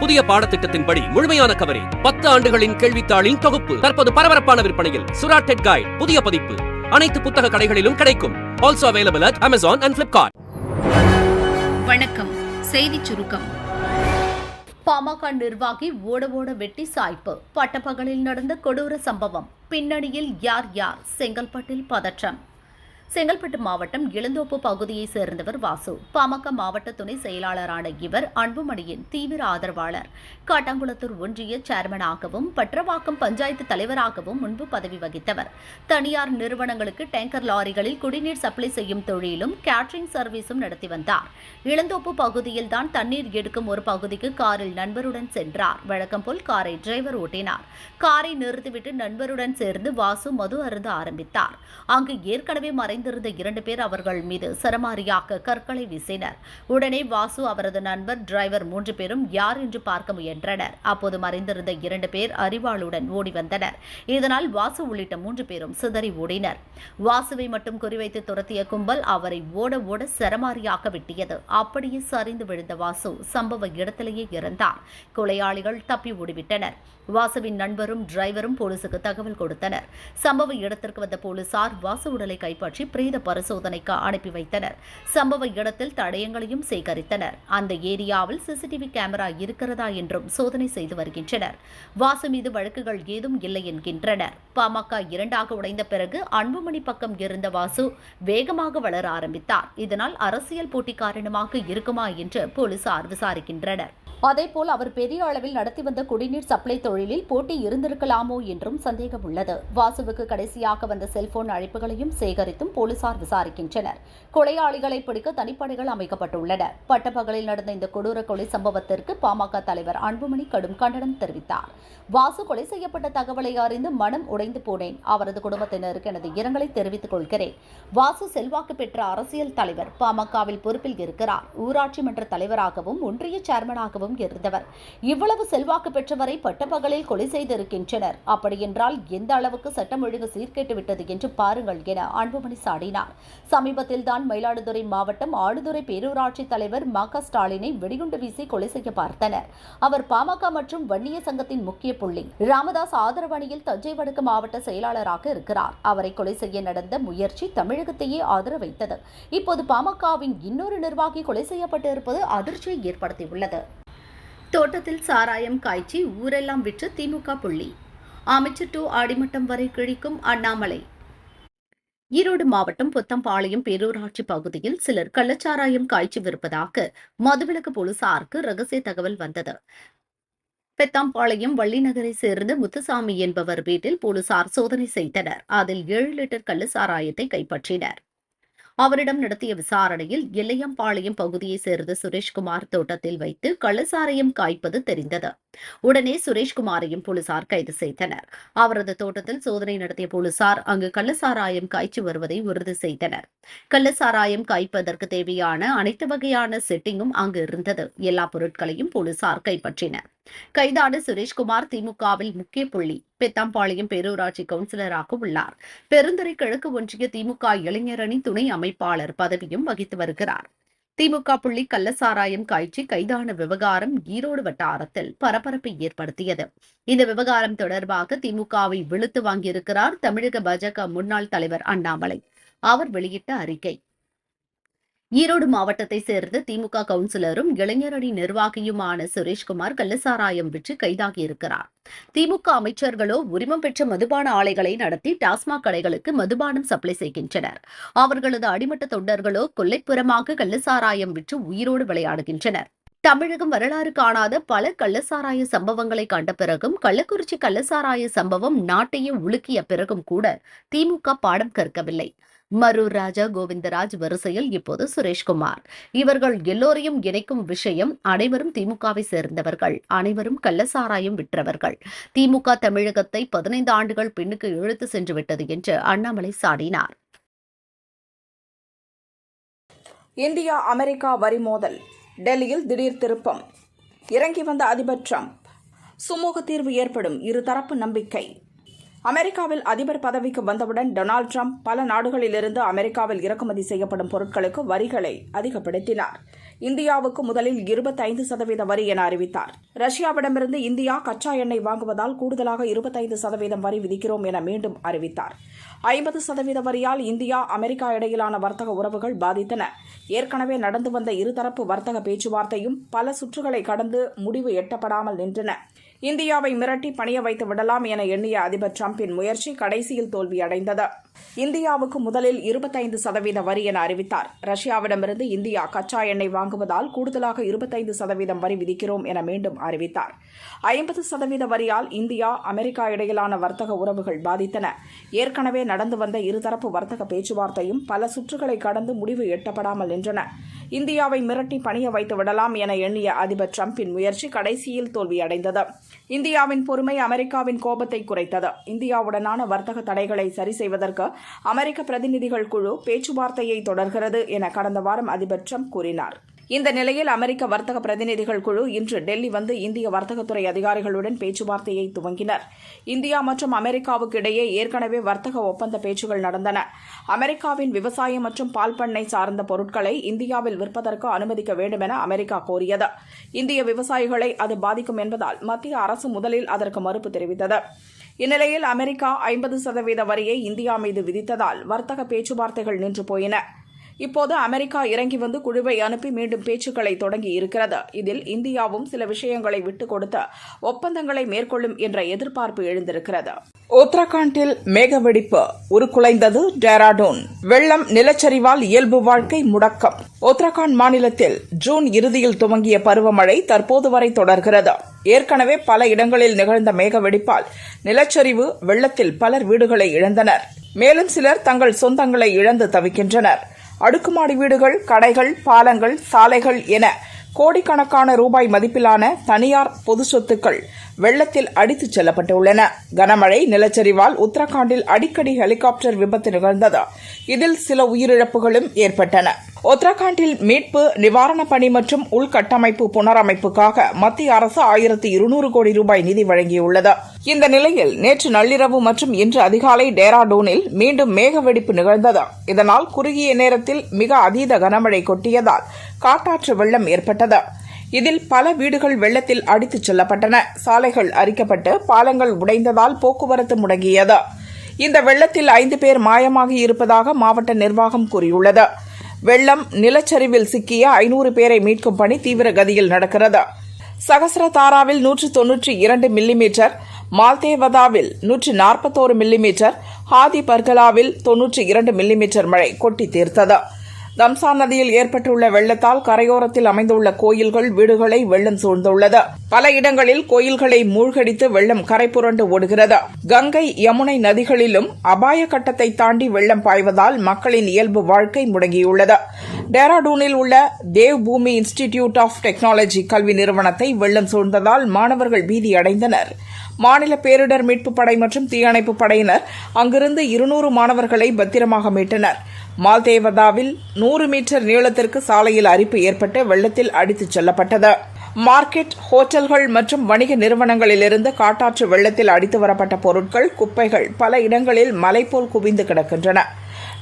புதிய பாடத்திட்டத்தின்படி முழுமையான கவரேஜ் பத்து ஆண்டுகளின் கேள்வித்தாளின் தொகுப்பு. தற்போது பரபரப்பான விற்பனையில். சுரா டெட் கைட் புதிய பதிப்பு. அனைத்து புத்தக கடைகளிலும் கிடைக்கும். Also available at Amazon and Flipkart வணக்கம். செய்திச் சுருக்கம். பாமக நிர்வாகி ஓட ஓட வெட்டி சாய்ப்பு. பட்டப்பகலில் நடந்த கொடூர சம்பவம். பின்னணியில் யார் யார்? செங்கல்பட்டில் பதற்றம். செங்கல்பட்டு மாவட்டம் இளந்தோப்பு பகுதியைச் சேர்ந்தவர் வாசு. பாமக மாவட்ட துணை செயலாளரான இவர் அன்புமணியின் தீவிர ஆதரவாளர். காட்டாங்குளத்தூர் ஒன்றிய சேர்மனாகவும் பற்றவாக்கம் பஞ்சாயத்து தலைவராகவும் முன்பு பதவி வகித்தவர். தனியார் நிறுவனங்களுக்கு டேங்கர் லாரிகளில் குடிநீர் சப்ளை செய்யும் தொழிலும் கேட்டரிங் சர்வீஸும் நடத்தி வந்தார். இளந்தோப்பு பகுதியில் தான் தண்ணீர் எடுக்கும் ஒரு பகுதிக்கு காரில் நண்பருடன் சென்றார். வழக்கம் போல் காரை டிரைவர் ஓட்டினார். காரை நிறுத்திவிட்டு நண்பருடன் சேர்ந்து வாசு மது அருந்த ஆரம்பித்தார். அங்கு ஏற்கனவே மறைந்திருந்த இரண்டு பேர் அவர்கள் மீது சரமாரியாக கற்களை வீசினர். உடனே வாசு அவரது நண்பர் டிரைவர் மூன்று பேரும் யார் என்று பார்க்க முயன்றனர். அப்போது மறைந்திருந்த இரண்டு பேர் அறிவாளுடன் ஓடி வந்தனர். இதனால் வாசு உள்ளிட்ட மூன்று பேரும் சிதறி ஓடினர். வாசுவை மட்டும் குறிவைத்து துரத்திய கும்பல் அவரை ஓட ஓட சரமாரியாக வெட்டியது. அப்படியே சரிந்து விழுந்த வாசு சம்பவ இடத்திலேயே இறந்தார் கொலையாளிகள் தப்பி ஓடிவிட்டனர். வாசுவின் நண்பரும் டிரைவரும் போலீசுக்கு தகவல் கொடுத்தனர். சம்பவ இடத்திற்கு வந்த போலீசார் வாசு உடலை கைப்பற்றி பிரேத பரிசோதனைக்கு அனுப்பி வைத்தனர். சம்பவ இடத்தில் தடயங்களையும் சேகரித்தனர். அந்த ஏரியாவில் சிசிடிவி கேமரா இருக்கிறதா என்றும் சோதனை செய்து வருகின்றனர். வாசு மீது வழக்குகள் ஏதும் இல்லை என்கின்றனர். பாமக இரண்டாக உடைந்த பிறகு அன்புமணி பக்கம் இருந்த வாசு வேகமாக வளர ஆரம்பித்தார். இதனால் அரசியல் போட்டி காரணமாக இருக்குமா என்று போலீசார் விசாரிக்கின்றனர். அதேபோல் அவர் பெரிய அளவில் நடத்தி வந்த குடிநீர் சப்ளை தொழிலில் போட்டி இருந்திருக்கலாமோ என்றும் சந்தேகம் உள்ளது வாசுவுக்கு கடைசியாக வந்த செல்போன் அழைப்புகளையும் சேகரித்தும் போலீசார் விசாரிக்கின்றனர். கொலையாளிகளை பிடிக்க தனிப்படைகள் அமைக்கப்பட்டுள்ளன. பட்டப்பகலில் நடந்த இந்த கொடூர கொலை சம்பவத்திற்கு பாமக தலைவர் அன்புமணி கடும் கண்டனம் தெரிவித்தார். வாசு கொலை செய்யப்பட்ட தகவலை அறிந்து மனம் உடைந்து போனேன். அவரது குடும்பத்தினருக்கு எனது இரங்கலை தெரிவித்துக் கொள்கிறேன். வாசு செல்வாக்கு பெற்ற அரசியல் தலைவர் பாமகவில் பொறுப்பில் இருக்கிறார். ஊராட்சி மன்ற தலைவராகவும் ஒன்றிய சேர்மனாகவும் இருந்தவர். இவ்வளவு செல்வாக்கு பெற்றவரை பட்டப்பகலில் கொலை செய்திருக்கின்றனர். அப்படியென்றால் எந்த அளவுக்கு சட்டம் ஒழுங்கு சீர்கேட்டு விட்டது என்று பாருங்கள் என அன்புமணி சாடினார். சமீபத்தில் தான் மயிலாடுதுறை மாவட்டம் ஆடுதுறை பேரூராட்சி தலைவர் ம க ஸ்டாலினை வெடிகுண்டு வீசி கொலை செய்ய பார்த்தனர். அவர் பாமக மற்றும் வன்னிய சங்கத்தின் முக்கிய புள்ளி. ராமதாஸ் ஆதரவணியில் தஞ்சை வடக்கு மாவட்ட செயலாளராக இருக்கிறார். அவரை கொலை செய்ய நடந்த முயற்சி தமிழகத்தையே ஆதரவைத்தது இப்போது பாமகவின் இன்னொரு நிர்வாகி கொலை செய்யப்பட்டிருப்பது அதிர்ச்சியை ஏற்படுத்தியுள்ளது. தோட்டத்தில் சாராயம் காய்ச்சி ஊரெல்லாம் விற்று திமுக புள்ளி. அமைச்சர் டூ ஆடிமட்டம் வரை கிழிக்கும் அண்ணாமலை. ஈரோடு மாவட்டம் புத்தம்பாளையம் பேரூராட்சி பகுதியில் சிலர் கள்ளச்சாராயம் காய்ச்சி விற்பதாக மதுவிலக்கு போலீசாருக்கு ரகசிய தகவல் வந்தது. பெத்தாம்பாளையம் வள்ளிநகரை சேர்ந்த முத்துசாமி என்பவர் வீட்டில் போலீசார் சோதனை செய்தனர். அதில் ஏழு லிட்டர் கள்ளச்சாராயத்தை கைப்பற்றினர். அவரிடம் நடத்திய விசாரணையில் எல்லையம்பாளையம் பகுதியைச் சேர்ந்த சுரேஷ்குமார் தோட்டத்தில் வைத்து கள்ளசாரையும் காய்ப்பது தெரிந்தது. உடனே சுரேஷ்குமாரையும் போலீசார் கைது செய்தனர். அவரது தோட்டத்தில் சோதனை நடத்திய போலீசார் அங்கு கள்ளசாராயம் காய்ச்சி வருவதை உறுதி செய்தனர். கள்ளசாராயம் காய்ப்பதற்கு தேவையான அனைத்து வகையான செட்டிங்கும் அங்கு இருந்தது. எல்லா பொருட்களையும் போலீசார் கைப்பற்றினர். கைதான சுரேஷ்குமார் திமுகவில் முக்கிய புள்ளி. பெத்தாம்பாளையம் பேரூராட்சி கவுன்சிலராக உள்ளார். பெருந்துறை கிழக்கு ஒன்றிய திமுக இளைஞரணி துணை அமைப்பாளர் பதவியும் வகித்து வருகிறார். திமுக புள்ளி கள்ளசாராயம் காய்ச்சி கைதான விவகாரம் ஈரோடு வட்டாரத்தில் பரபரப்பை ஏற்படுத்தியது. இந்த விவகாரம் தொடர்பாக திமுகவை விழுத்து வாங்கியிருக்கிறார் தமிழக பாஜக முன்னாள் தலைவர் அண்ணாமலை. அவர் வெளியிட்ட அறிக்கை. ஈரோடு மாவட்டத்தை சேர்ந்த திமுக கவுன்சிலரும் இளைஞரணி நிர்வாகியுமான சுரேஷ்குமார் கள்ளசாராயம் விற்று கைதாகியிருக்கிறார். திமுக அமைச்சர்களோ உரிமம் பெற்ற மதுபான ஆலைகளை நடத்தி டாஸ்மாக் கடைகளுக்கு மதுபானம் சப்ளை செய்கின்றனர். அவர்களது அடிமட்ட தொண்டர்களோ கொல்லைப்புறமாக கள்ளசாராயம் விற்று உயிரோடு விளையாடுகின்றனர். தமிழகம் வரலாறு காணாத பல கள்ளசாராய சம்பவங்களை கண்ட பிறகும் கள்ளக்குறிச்சி கள்ளசாராய சம்பவம் நாட்டையே உலுக்கிய பிறகும் கூட திமுக பாடம் கற்கவில்லை. மரூர் ராஜா கோவிந்தராஜ் வரிசையில் இப்போது சுரேஷ்குமார். இவர்கள் எல்லோரையும் இணைக்கும் விஷயம் அனைவரும் திமுகவை சேர்ந்தவர்கள் அனைவரும் கள்ளசாராயம் விற்றவர்கள். திமுக தமிழகத்தை பதினைந்து ஆண்டுகள் பின்னுக்கு இழுத்து சென்று விட்டது என்று அண்ணாமலை சாடினார். இந்தியா அமெரிக்கா வரி மோதல் டெல்லியில் திடீர் திருப்பம். இறங்கி வந்த அதிபர் ட்ரம்ப் சுமூக தீர்வு ஏற்படும் இருதரப்பு நம்பிக்கை. அமெரிக்காவில் அதிபர் பதவிக்கு வந்தவுடன் டொனால்டு ட்ரம்ப் பல நாடுகளிலிருந்து அமெரிக்காவில் இறக்குமதி செய்யப்படும் பொருட்களுக்கு வரிகளை அதிகப்படுத்தினார். இந்தியாவுக்கு முதலில் இருபத்தைந்து சதவீத வரி என அறிவித்தார். ரஷ்யாவிடமிருந்து இந்தியா கச்சா எண்ணெய் வாங்குவதால் கூடுதலாக இருபத்தைந்து சதவீதம் வரி விதிக்கிறோம் என மீண்டும் அறிவித்தார். ஐம்பது சதவீத வரியால் இந்தியா அமெரிக்கா இடையிலான வர்த்தக உறவுகள் பாதித்தன. ஏற்கனவே நடந்து வந்த இருதரப்பு வர்த்தக பேச்சுவார்த்தையும் பல சுற்றுகளை கடந்து முடிவு எட்டப்படாமல் நின்றன. இந்தியாவை மிரட்டி பணிய வைத்து விடலாம் என எண்ணிய அதிபர் டிரம்பின் முயற்சி கடைசியில் தோல்வியடைந்தது. இந்தியாவுக்கு முதலில் இருபத்தைந்து சதவீத வரி என அறிவித்தார். ரஷ்யாவிடமிருந்து இந்தியா கச்சா எண்ணெய் வாங்குவதால் கூடுதலாக இருபத்தைந்து சதவீதம் வரி விதிக்கிறோம் என மீண்டும் அறிவித்தார். ஐம்பது சதவீத வரியால் இந்தியா அமெரிக்கா இடையிலான வர்த்தக உறவுகள் பாதித்தன. ஏற்கனவே நடந்து வந்த இருதரப்பு வர்த்தக பேச்சுவார்த்தையும் பல சுற்றுகளை கடந்து முடிவு எட்டப்படாமல் நின்றன. இந்தியாவை மிரட்டி பணிய வைத்து விடலாம் என எண்ணிய அதிபர் டிரம்பின் முயற்சி கடைசியில் தோல்வியடைந்தது. இந்தியாவின் பொறுமை அமெரிக்காவின் கோபத்தை குறைத்தது. இந்தியாவுடனான வர்த்தக தடைகளை சரி செய்வதற்கு அமெரிக்க பிரதிநிதிகள் குழு பேச்சுவார்த்தையை தொடர்கிறது என கடந்த வாரம் அதிபர் ட்ரம்ப் கூறினார். இந்த நிலையில் அமெரிக்க வர்த்தக பிரதிநிதிகள் குழு இன்று டெல்லி வந்து இந்திய வர்த்தகத்துறை அதிகாரிகளுடன் பேச்சுவார்த்தையை துவங்கினர். இந்தியா மற்றும் அமெரிக்காவுக்கு இடையே ஏற்கனவே வர்த்தக ஒப்பந்த பேச்சுகள் நடந்தன. அமெரிக்காவின் விவசாயம் மற்றும் பால் பண்ணை சார்ந்த பொருட்களை இந்தியாவில் விற்பதற்கு அனுமதிக்க வேண்டும் என அமெரிக்கா கோரியது. இந்திய விவசாயிகளை அது பாதிக்கும் என்பதால் மத்திய அரசு முதலில் அதற்கு மறுப்பு தெரிவித்தது. இந்நிலையில் அமெரிக்கா ஐம்பது சதவீத வரியை இந்தியா மீது விதித்ததால் வர்த்தக பேச்சுவார்த்தைகள் நின்று போயின. இப்போது அமெரிக்கா இறங்கி வந்து குழுவை அனுப்பி மீண்டும் பேச்சுக்களை தொடங்கி இருக்கிறது. இதில் இந்தியாவும் சில விஷயங்களை விட்டுக் கொடுத்து ஒப்பந்தங்களை மேற்கொள்ளும் என்ற எதிர்பார்ப்பு எழுந்திருக்கிறது. உத்தரகாண்டில் மேகவெடிப்பு உருக்குலைந்தது டேராடூன். வெள்ளம் நிலச்சரிவால் இயல்பு வாழ்க்கை முடக்கம். உத்தரகாண்ட் மாநிலத்தில் ஜூன் இறுதியில் துவங்கிய பருவமழை தற்போது வரை தொடர்கிறது. ஏற்கனவே பல இடங்களில் நிகழ்ந்த மேகவெடிப்பால் நிலச்சரிவு வெள்ளத்தில் பலர் வீடுகளை இழந்தனர். மேலும் சிலர் தங்கள் சொந்தங்களை இழந்து தவிக்கின்றனர். அடுக்குமாடி வீடுகள் கடைகள் பாலங்கள் சாலைகள் என கோடிக்கணக்கான ரூபாய் மதிப்பிலான தனியார் பொது சொத்துக்கள். வெள்ளத்தில் அடித்துச் செல்லப்பட்டுள்ளன. கனமழை நிலச்சரிவால் உத்தரகாண்டில் அடிக்கடி ஹெலிகாப்டர் விபத்து நிகழ்ந்தது. இதில் சில உயிரிழப்புகளும் ஏற்பட்டன. உத்தரகாண்டில் மீட்பு நிவாரணப் பணி மற்றும் உள்கட்டமைப்பு புனரமைப்புக்காக மத்திய அரசு ஆயிரத்து இருநூறு கோடி ரூபாய் நிதி வழங்கியுள்ளது. இந்த நிலையில் நேற்று நள்ளிரவு மற்றும் இன்று அதிகாலை டேராடூனில் மீண்டும் மேகவெடிப்பு நிகழ்ந்தது. இதனால் குறுகிய நேரத்தில் மிக அதீத கனமழை கொட்டியதால் காட்டாற்று வெள்ளம் ஏற்பட்டது. இதில் பல வீடுகள் வெள்ளத்தில் அடித்துச் செல்லப்பட்டன. சாலைகள் அரிக்கப்பட்டு பாலங்கள் உடைந்ததால் போக்குவரத்து முடங்கியது. இந்த வெள்ளத்தில் ஐந்து பேர் மாயமாகி இருப்பதாக மாவட்ட நிர்வாகம் கூறியுள்ளது. வெள்ளம் நிலச்சரிவில் சிக்கிய ஐநூறு பேரை மீட்கும் பணி தீவிர கதியில் நடக்கிறது சகசரதாராவில் நூற்று தொன்னூற்றி இரண்டு மில்லிமீட்டர் மால்தேவதாவில் நூற்று நாற்பத்தோரு மில்லிமீட்டர் ஹாதி பர்கலாவில் தொன்னூற்றி இரண்டு மில்லிமீட்டர் மழை கொட்டி தீர்த்தது. தம்சா நதியில் ஏற்பட்டுள்ள வெள்ளத்தால் கரையோரத்தில் அமைந்துள்ள கோயில்கள் வீடுகளை வெள்ளம் சூழ்ந்துள்ளது. பல இடங்களில் கோயில்களை மூழ்கடித்து வெள்ளம் கரை புரண்டு ஓடுகிறது. கங்கை யமுனை நதிகளிலும் அபாய கட்டத்தை தாண்டி வெள்ளம் பாய்வதால் மக்களின் இயல்பு வாழ்க்கை முடங்கியுள்ளது. டேராடூனில் உள்ள தேவ் பூமி இன்ஸ்டிடியூட் ஆஃப் டெக்னாலஜி கல்வி நிறுவனத்தை வெள்ளம் சூழ்ந்ததால் மாணவர்கள் பீதியடைந்தனர் மாநில பேரிடர் மீட்புப் படை மற்றும் தீயணைப்பு படையினர் அங்கிருந்து இருநூறு மாணவர்களை பத்திரமாக மீட்டனர். மால்தேவதாவில் நூறு மீட்டர் நீளத்திற்கு சாலையில் அரிப்பு ஏற்பட்டு வெள்ளத்தில் அடித்துச் செல்லப்பட்டது. மார்க்கெட் ஹோட்டல்கள் மற்றும் வணிக நிறுவனங்களிலிருந்து காட்டாற்று வெள்ளத்தில் அடித்து வரப்பட்ட பொருட்கள் குப்பைகள் பல இடங்களில் மலை போல் குவிந்து கிடக்கின்றன.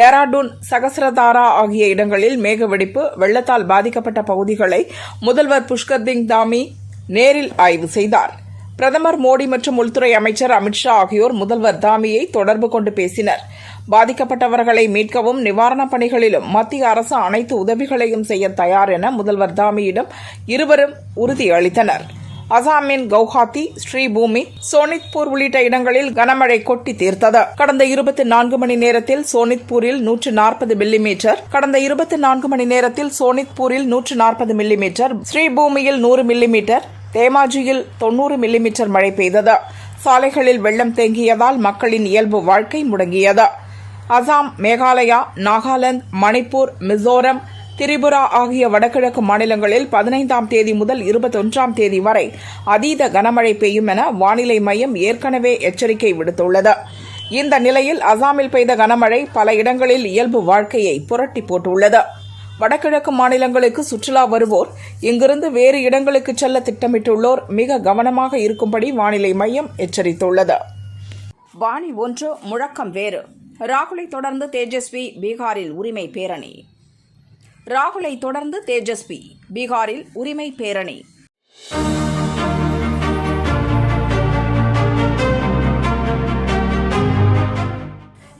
டேராடூன் சகசரதாரா ஆகிய இடங்களில் மேகவெடிப்பு வெள்ளத்தால் பாதிக்கப்பட்ட பகுதிகளை முதல்வர் புஷ்கர் தாமி நேரில் ஆய்வு செய்தார். பிரதமர் மோடி மற்றும் உள்துறை அமைச்சர் அமித்ஷா ஆகியோர் முதல்வர் தாமியை தொடர்பு கொண்டு பேசினர். பாதிக்கப்பட்டவர்களை மீட்கவும் நிவாரணப் பணிகளிலும் மத்திய அரசு அனைத்து உதவிகளையும் செய்ய தயார் என முதல்வர் தாமியிடம் இருவரும் உறுதியளித்தனர். அசாமின் கவுஹாத்தி ஸ்ரீபூமி சோனித்பூர் உள்ளிட்ட இடங்களில் கனமழை கொட்டி தீர்த்தது. கடந்த இருபத்தி நான்கு மணி நேரத்தில் சோனித்பூரில் நூற்று நாற்பது மில்லிமீட்டர் கடந்த இருபத்தி நான்கு மணி நேரத்தில் சோனித்பூரில் நூற்று நாற்பது மில்லிமீட்டர் ஸ்ரீபூமியில் நூறு மில்லிமீட்டர் தேமாஜியில் தொன்னூறு மில்லிமீட்டர் மழை பெய்தது. சாலைகளில் வெள்ளம் தேங்கியதால் மக்களின் இயல்பு வாழ்க்கை முடங்கியது. அசாம் மேகாலயா நாகாலாந்து மணிப்பூர் மிசோரம் திரிபுரா ஆகிய வடகிழக்கு மாநிலங்களில் பதினைந்தாம் தேதி முதல் இருபத்தொன்றாம் தேதி வரை அதீத கனமழை பெய்யும் என வானிலை மையம் ஏற்கனவே எச்சரிக்கை விடுத்துள்ளது. இந்த நிலையில் அசாமில் பெய்த கனமழை பல இடங்களில் இயல்பு வாழ்க்கையை புரட்டி போட்டுள்ளது. வடகிழக்கு மாநிலங்களுக்கு சுற்றுலா வருவோர் இங்கிருந்து வேறு இடங்களுக்கு செல்ல திட்டமிட்டுள்ளோர் மிக கவனமாக இருக்கும்படி வானிலை மையம் எச்சரித்துள்ளது. வாணி ஒன்று முழக்கம் வேறு. ராகுலை தொடர்ந்து தேஜஸ்வி பீகாரில் உரிமை பேரணி. ராகுலை தொடர்ந்து தேஜஸ்வி பீகாரில் உரிமை பேரணி.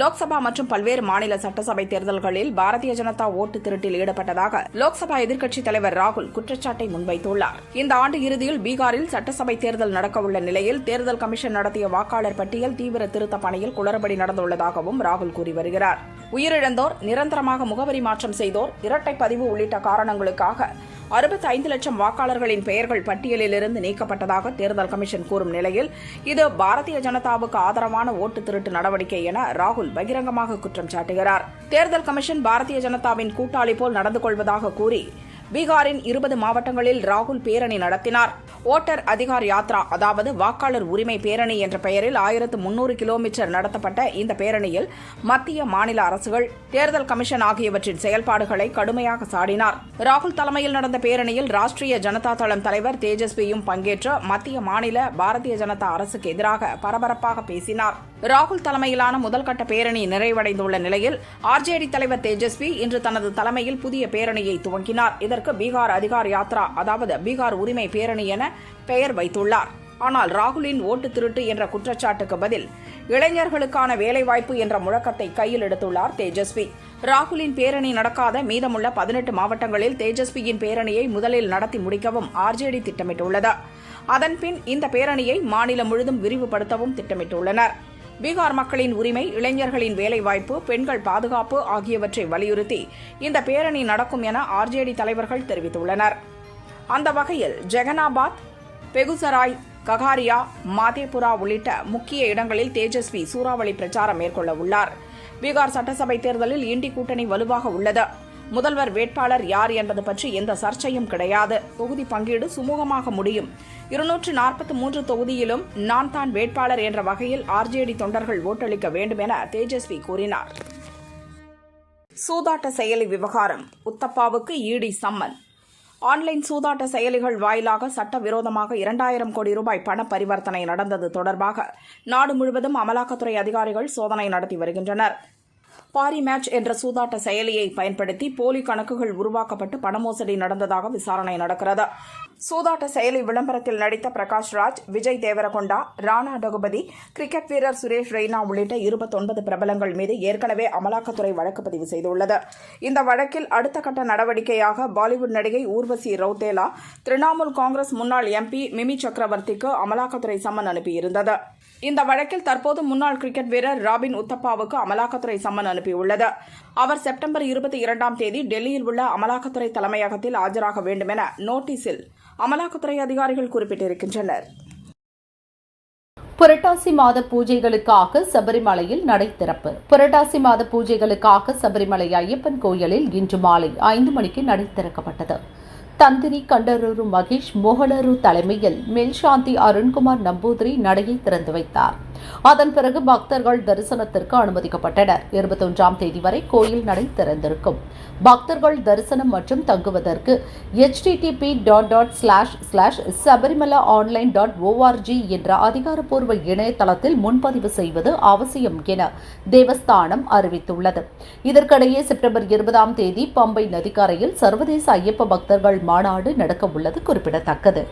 லோக்சபா மற்றும் பல்வேறு மாநில சட்டசபை தேர்தல்களில் பாரதிய ஜனதா ஓட்டு திருட்டில் ஈடுபட்டதாக லோக்சபா எதிர்க்கட்சித் தலைவர் ராகுல் குற்றச்சாட்டை முன்வைத்துள்ளார். இந்த ஆண்டு இறுதியில் பீகாரில் சட்டசபை தேர்தல் நடக்கவுள்ள நிலையில் தேர்தல் கமிஷன் நடத்திய வாக்காளர் பட்டியல் தீவிர திருத்த பணியில் குளறுபடி நடந்துள்ளதாகவும் ராகுல் கூறி வருகிறார். உயிரிழந்தோர் நிரந்தரமாக முகவரி மாற்றம் செய்தோர் இரட்டை பதிவு உள்ளிட்ட காரணங்களுக்காக அறுபத்தி ஐந்து லட்சம் வாக்காளர்களின் பெயர்கள் பட்டியலிலிருந்து நீக்கப்பட்டதாக தேர்தல் கமிஷன் கூறும் நிலையில் இது பாரதிய ஜனதாவுக்கு ஆதரவான ஓட்டு திருட்டு நடவடிக்கை என ராகுல் பகிரங்கமாக குற்றம் சாட்டுகிறார். தேர்தல் கமிஷன் பாரதிய ஜனதாவின் கூட்டாளி போல் நடந்து கொள்வதாக கூறி பீகாரின் இருபது மாவட்டங்களில் ராகுல் பேரணி நடத்தினார். ஓட்டர் அதிகார் யாத்ரா அதாவது வாக்காளர் உரிமை பேரணி என்ற பெயரில் ஆயிரத்து முன்னூறு கிலோமீட்டர் நடத்தப்பட்ட இந்த பேரணியில் மத்திய மாநில அரசுகள் தேர்தல் கமிஷன் ஆகியவற்றின் செயல்பாடுகளை கடுமையாக சாடினார். ராகுல் தலைமையில் நடந்த பேரணியில் ராஷ்டிரிய ஜனதா தளம் தலைவர் தேஜஸ்வியும் பங்கேற்று மத்திய மாநில பாரதிய ஜனதா அரசுக்கு எதிராக பரபரப்பாக பேசினார். ராகுல் தலைமையிலான முதல்கட்ட பேரணி நிறைவடைந்துள்ள நிலையில் ஆர்ஜேடி தலைவர் தேஜஸ்வி இன்று தனது தலைமையில் புதிய பேரணியை துவங்கினார். இதற்கு பீகார் அதிகார் யாத்ரா அதாவது பீகார் உரிமை பேரணி என பெயர் வைத்துள்ளார். ஆனால் ராகுலின் ஓட்டு திருட்டு என்ற குற்றச்சாட்டுக்கு பதில் இளைஞர்களுக்கான வேலைவாய்ப்பு என்ற முழக்கத்தை கையில் எடுத்துள்ளார் தேஜஸ்வி. ராகுலின் பேரணி நடக்காத மீதமுள்ள பதினெட்டு மாவட்டங்களில் தேஜஸ்வியின் பேரணியை முதலில் நடத்தி முடிக்கவும் ஆர்ஜேடி திட்டமிட்டுள்ளது. அதன்பின் இந்த பேரணியை மாநிலம் முழுதும் விரிவுபடுத்தவும் திட்டமிட்டுள்ளனா் பீகார் மக்களின் உரிமை இளைஞர்களின் வேலைவாய்ப்பு பெண்கள் பாதுகாப்பு ஆகியவற்றை வலியுறுத்தி இந்த பேரணி நடக்கும் என ஆர்ஜேடி தலைவர்கள் தெரிவித்துள்ளனர். அந்த வகையில் ஜெகனாபாத் பெகுசராய் ககாரியா மாதேபுரா உள்ளிட்ட முக்கிய இடங்களில் தேஜஸ்வி சூறாவளி பிரச்சாரம் மேற்கொள்ள உள்ளார். பீகார் சட்டசபை தேர்தலில் இண்டி கூட்டணி வலுவாக உள்ளது. முதல்வர் வேட்பாளர் யார் என்பது பற்றி எந்த சர்ச்சையும் கிடையாது. தொகுதி பங்கீடு சுமூகமாக முடியும். இருநூற்று நாற்பத்தி மூன்று தொகுதியிலும் நான் தான் வேட்பாளர் என்ற வகையில் ஆர்ஜேடி தொண்டர்கள் ஓட்டளிக்க வேண்டும் என தேஜஸ்வி கூறினார். சூதாட்ட செயலி விவகாரம். உத்தப்பாவுக்கு ஈடி சம்மன். ஆன்லைன் சூதாட்ட செயலிகள் வாயிலாக சட்டவிரோதமாக இரண்டாயிரம் கோடி ரூபாய் பண பரிவர்த்தனை நடந்தது தொடர்பாக நாடு முழுவதும் அமலாக்கத்துறை அதிகாரிகள் சோதனை நடத்தி வருகின்றனர். பாரி மேட்ச் என்ற சூதாட்ட செயலியை பயன்படுத்தி போலி கணக்குகள் உருவாக்கப்பட்டு பணமோசடி நடந்ததாக விசாரணை நடக்கிறது. சூதாட்ட செயலி விளம்பரத்தில் நடித்த பிரகாஷ் ராஜ் விஜய் தேவரகொண்டா ராணா டகுபதி கிரிக்கெட் வீரர் சுரேஷ் ரெய்னா உள்ளிட்ட இருபத்தொன்பது பிரபலங்கள் மீது ஏற்கனவே அமலாக்கத்துறை வழக்கு பதிவு செய்துள்ளது. இந்த வழக்கில் அடுத்த கட்ட நடவடிக்கையாக பாலிவுட் நடிகை ஊர்வசி ரவுதேலா திரிணாமுல் காங்கிரஸ் முன்னாள் எம்பி மிமி சக்கரவர்த்திக்கு அமலாக்கத்துறை சம்மன் அனுப்பியிருந்தது. இந்த வழக்கில் தற்போது முன்னாள் கிரிக்கெட் வீரர் ராபின் உத்தப்பாவுக்கு அமலாக்கத்துறை சம்மன் அனுப்பியுள்ளது. அவர் செப்டம்பர் இருபத்தி இரண்டாம் தேதி டெல்லியில் உள்ள அமலாக்கத்துறை தலைமையகத்தில் ஆஜராக வேண்டும் என நோட்டீஸில் அமலாக்கத்துறை அதிகாரிகள் குறிப்பிட்டிருக்கின்றனர். புரட்டாசி மாத பூஜைகளுக்காக சபரிமலையில் நடை திறப்பு. புரட்டாசி மாத பூஜைகளுக்காக சபரிமலை ஐயப்பன் கோயிலில் இன்று மாலை ஐந்து மணிக்கு நடை திறக்கப்பட்டது. தந்திரி கண்டரூரு மகேஷ் மோகனரு தலைமையில் மேல்சாந்தி அருண்குமார் நம்பூதிரி நடையை திறந்து வைத்தார். அதன் பிறகு பக்தர்கள் தரிசனத்திற்கு அனுமதிக்கப்பட்டனர். இருபத்தொன்றாம் தேதி வரை கோயில் நடை திறந்திருக்கும். பக்தர்கள் தரிசனம் மற்றும் தங்குவதற்கு HTTP dot dot slash slash Sabarimala online dot ORG என்ற அதிகாரப்பூர்வ இணையதளத்தில் முன்பதிவு செய்வது அவசியம் என தேவஸ்தானம் அறிவித்துள்ளது. இதற்கிடையே செப்டம்பர் இருபதாம் தேதி பம்பை நதிக்கரையில் சர்வதேச ஐயப்ப பக்தர்கள் மாநாடு நடக்க உள்ளது குறிப்பிடத்தக்கது.